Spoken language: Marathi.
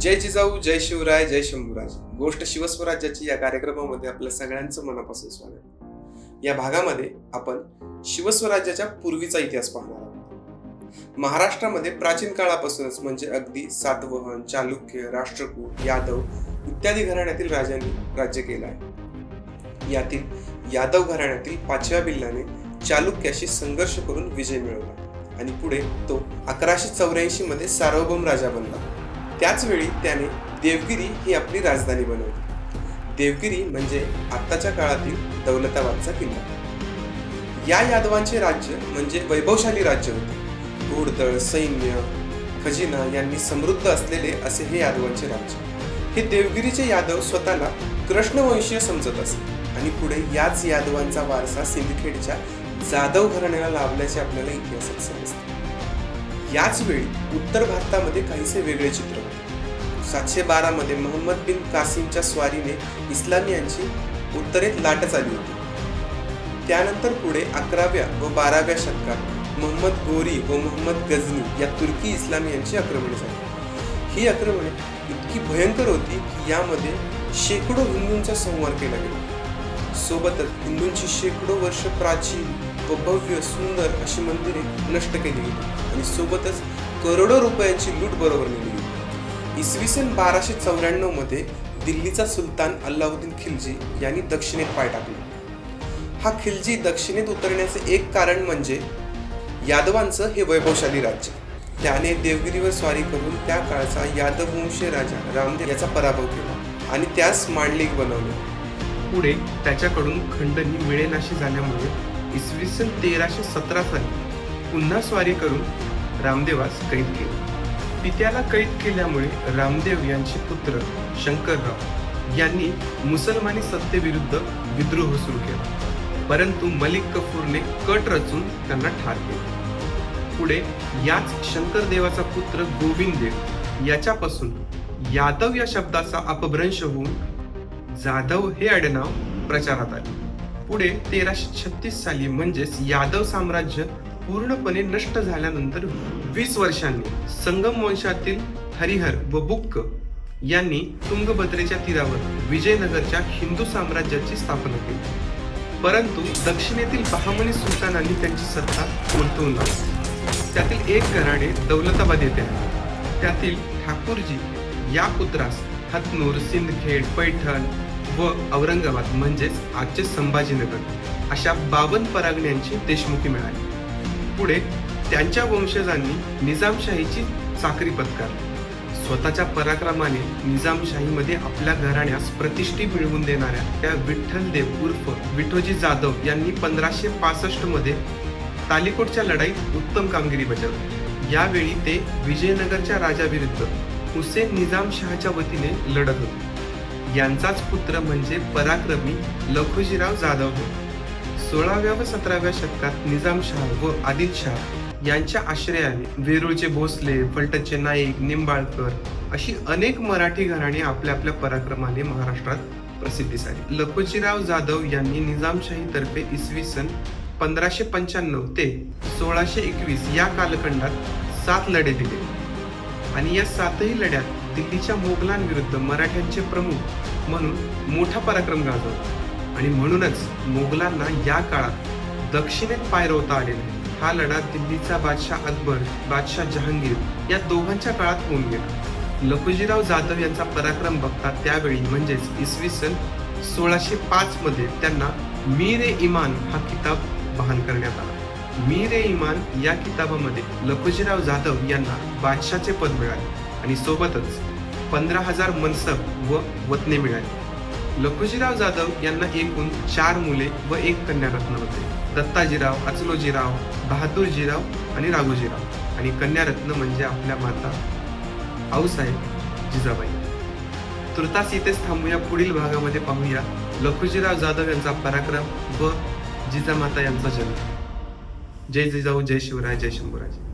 जय जिजाऊ जय शिवराय जय शंभूराज. गोष्ट शिवस्वराज्याची या कार्यक्रमामध्ये आपल्या सगळ्यांचं मनापासून स्वागत. या भागामध्ये आपण शिवस्वराज्याच्या पूर्वीचा इतिहास पाहणार आहोत. महाराष्ट्रामध्ये प्राचीन काळापासूनच म्हणजे अगदी सातवहन चालुक्य राष्ट्रकूट यादव इत्यादी घराण्यातील राजांनी राज्य केलं आहे. यातील यादव घराण्यातील पाचव्या बिल्लाने चालुक्याशी संघर्ष करून विजय मिळवला आणि पुढे तो अकराशे चौऱ्याऐंशी मध्ये सार्वभौम राजा बनला. त्याचवेळी त्याने देवगिरी ही आपली राजधानी बनवली. देवगिरी म्हणजे आत्ताच्या काळातील दौलताबादचा किल्ला. या यादवांचे राज्य म्हणजे वैभवशाली राज्य होते. घोडदळ सैन्य खजिना यांनी समृद्ध असलेले असे हे यादवांचे राज्य. हे देवगिरीचे यादव स्वतःला कृष्णवंशीय समजत असे आणि पुढे याच यादवांचा वारसा सिंदखेडच्या जाधव घराण्याला लाभल्याचे आपल्याला इतिहासात समजते. याच वेळी उत्तर भारतामध्ये काहीसे वेगळे चित्र होते. सातशे बारा मध्ये मोहम्मद बिन कासिमच्या स्वारीने इस्लामियांची उत्तरेत लाटच आली होती. त्यानंतर पुढे अकराव्या व बाराव्या शतकात मोहम्मद गोरी व मोहम्मद गझनी या तुर्की इस्लामियांची आक्रमणे झाली. ही आक्रमणे इतकी भयंकर होती की यामध्ये शेकडो हिंदूंचा संहार केला गेला. सोबतच हिंदूंची शेकडो वर्ष प्राचीन व भव्य सुंदर अशी मंदिरे नष्ट केली गेली. आणि सोबतच करोडो रुपयांची लूट बरोबर नेली गेली. इसवी सन बाराशे चौऱ्याण्णवमध्ये दिल्लीचा सुलतान अल्लाउद्दीन खिलजी यांनी दक्षिणेत पाय टाकला. हा खिलजी दक्षिणेत उतरण्याचे एक कारण म्हणजे यादवांचं हे वैभवशाली राज्य. त्याने देवगिरीवर स्वारी करून त्या काळचा यादववंशीय राजा रामदेव याचा पराभव केला आणि त्यास मांडलिक बनवले. पुढे त्याच्याकडून खंडणी मिळेनाशी झाल्यामुळे इसवी सन तेराशे सतरा साली पुन्हा स्वारी करून रामदेवास कैद केले. पित्याला कैद केल्यामुळे रामदेव यांचे पुत्र शंकरराव यांनी मुसलमानी सत्तेविरुद्ध विद्रोह सुरू केला. परंतु मलिक कपूरने कट रचून त्यांना ठार केले. पुढे याच शंकरदेवाचा पुत्र गोविंद देव याच्यापासून यादव या शब्दाचा अपभ्रंश होऊन जाधव हे आडनाव प्रचारात आले. पुढे तेराशे छत्तीस साली म्हणजेच यादव साम्राज्य पूर्णपणे नष्ट झाल्यानंतर वीस वर्षांनी संगम वंशातील हरिहर व बुक्क यांनी तुंगभद्रेच्या तीरावर विजयनगरच्या हिंदू साम्राज्याची स्थापना केली. परंतु दक्षिणेतील बहामनी सुलतानांनी त्यांची सत्ता उलटवून लावली. त्यातील एक घराणे दौलताबाद येथे आहे. त्यातील ठाकूरजी या पुत्रास हतनूर सिंदखेड पैठण व औरंगाबाद म्हणजेच आजचे संभाजीनगर अशा बावन परागण्यांची देशमुखी मिळाली. पुढे त्यांच्या वंशजांनी निजामशाहीची चाकरी पत्कारली. स्वतःच्या पराक्रमाने निजामशाहीमध्ये आपल्या घराण्यास प्रतिष्ठी मिळवून देणाऱ्या त्या विठ्ठल देव उर्फ विठोजी जाधव यांनी पंधराशे पासष्टमध्ये तालिकोटच्या लढाईत उत्तम कामगिरी बजावली. यावेळी ते विजयनगरच्या राजाविरुद्ध हुसेन निजामशहाच्या वतीने लढत होते. यांचाच पुत्र म्हणजे पराक्रमी लखुजीराव जाधव सोळाव्या व सतराव्या शतकात निजामशाह व आदिलशाह यांच्या आश्रयाने वेरूळचे भोसले फलटणचे नाईक निंबाळकर अशी अनेक मराठी घराणे आपल्या आपल्या पराक्रमाने महाराष्ट्रात प्रसिद्धी झाली. लखोजीराव जाधव यांनी निजामशाहीतर्फे इसवी सन पंधराशे पंच्याण्णव ते सोळाशे एकवीस या कालखंडात सात लढे दिले. आणि या सातही लढ्यात दिल्लीच्या मोगलांविरुद्ध मराठ्यांचे प्रमुख म्हणून मोठा पराक्रम गाजवला. आणि म्हणूनच मोगलांना या काळात दक्षिणेत पायरवता आले नाही. हा लढा दिल्लीचा बादशाह अकबर बादशाह जहांगीर या दोघांच्या काळात होऊन गेला. लखुजीराव जाधव यांचा पराक्रम बघता त्यावेळी म्हणजेच इसवी सन सोळाशे पाच मध्ये त्यांना मीर ए इमान हा किताब बहाल करण्यात आला. मीर ए इमान या किताबामध्ये लखुजीराव जाधव यांना बादशाचे पद मिळाले. आणि सोबतच पंधरा हजार मनसब व वतने मिळाले. लखुजीराव जाधव यांना एकूण चार मुले व एक कन्यारत्न होते. दत्ताजीराव अचलोजीराव बहादूरजीराव आणि राघोजीराव. आणि कन्यारत्न म्हणजे आपल्या माता आऊसाहेब जिजाबाई. तुर्तास इथेच थांबूया. पुढील भागामध्ये पाहूया लखुजीराव जाधव यांचा पराक्रम व जिजामाता यांचा जन्म. जय जिजाऊ जय शिवराय जय शंभूराज.